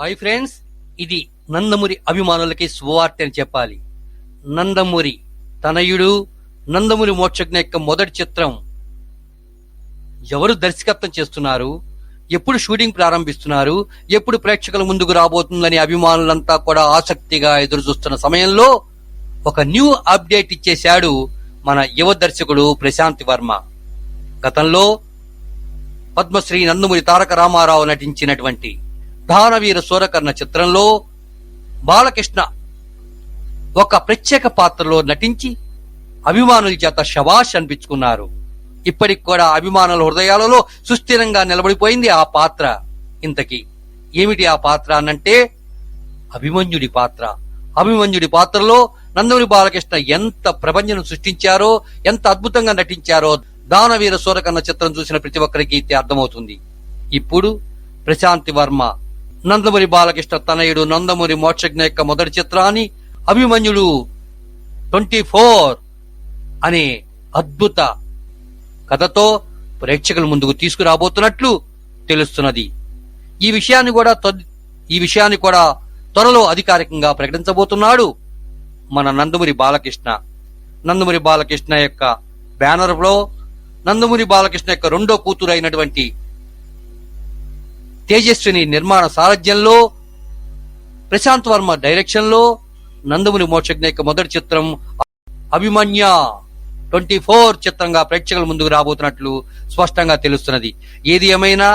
Hi friends ఇది నందమూరి అభిమానులకి సువార్త అని చెప్పాలి. నందమూరి తనయుడు నందమూరి మోక్షజ్ఞ యొక్క మొదటి చిత్రం. ఎవరు దర్శకత్వం చేస్తున్నారు? ఎప్పుడు షూటింగ్ ప్రారంభిస్తున్నారు? ఎప్పుడు ప్రేక్షకుల ముందుకు రాబోతుందని అభిమానులంతా కూడా ఆసక్తిగా ఎదురు చూస్తున్న సమయంలో ఒక న్యూ అప్డేట్ ఇచ్చేశాడు మన యువ దర్శకుడు ప్రశాంత్ వర్మ. గతంలో పద్మశ్రీ నందమూరి తారక రామారావు నటించినటువంటి దానవీర సూరకర్ణ చిత్రంలో బాలకృష్ణ ఒక ప్రత్యేక పాత్రలో నటించి అభిమానుల చేత శవాష్ అనిపించుకున్నారు. ఇప్పటికి కూడా అభిమానుల హృదయాలలో సుస్థిరంగా నిలబడిపోయింది ఆ పాత్ర. ఇంతకీ ఏమిటి ఆ పాత్ర అనంటే అభిమన్యుడి పాత్ర. అభిమన్యుడి పాత్రలో నందమూరి బాలకృష్ణ ఎంత ప్రపంచం సృష్టించారో ఎంత అద్భుతంగా నటించారో దానవీర సూరకన్న చిత్రం చూసిన ప్రతి ఒక్కరికి ఇది అర్థమవుతుంది. ఇప్పుడు ప్రశాంతి వర్మ నందమూరి బాలకృష్ణ తనయుడు నందమూరి మోక్షజ్ఞ యొక్క మొదటి చిత్రాన్ని అభిమన్యుడు ట్వంటీ ఫోర్ అనే అద్భుత కథతో ప్రేక్షకుల ముందుకు తీసుకురాబోతున్నట్లు తెలుస్తున్నది. ఈ విషయాన్ని కూడా ఈ విషయాన్ని కూడా త్వరలో అధికారికంగా ప్రకటించబోతున్నాడు మన నందమూరి బాలకృష్ణ. నందమూరి బాలకృష్ణ యొక్క బ్యానర్లో నందమూరి బాలకృష్ణ యొక్క రెండో కూతురు అయినటువంటి తేజస్విని నిర్మాణ సారథ్యంలో ప్రశాంత్ వర్మ డైరెక్షన్లో నందమూరి మోక్షజ్ఞ యొక్క మొదటి చిత్రం అభిమన్య ట్వంటీ ఫోర్ చిత్రంగా ప్రేక్షకుల ముందుకు రాబోతున్నట్లు స్పష్టంగా తెలుస్తున్నది. ఏది ఏమైనా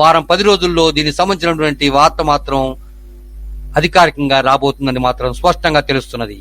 వారం పది రోజుల్లో దీనికి సంబంధించినటువంటి వార్త మాత్రం అధికారికంగా రాబోతుందని మాత్రం స్పష్టంగా తెలుస్తున్నది.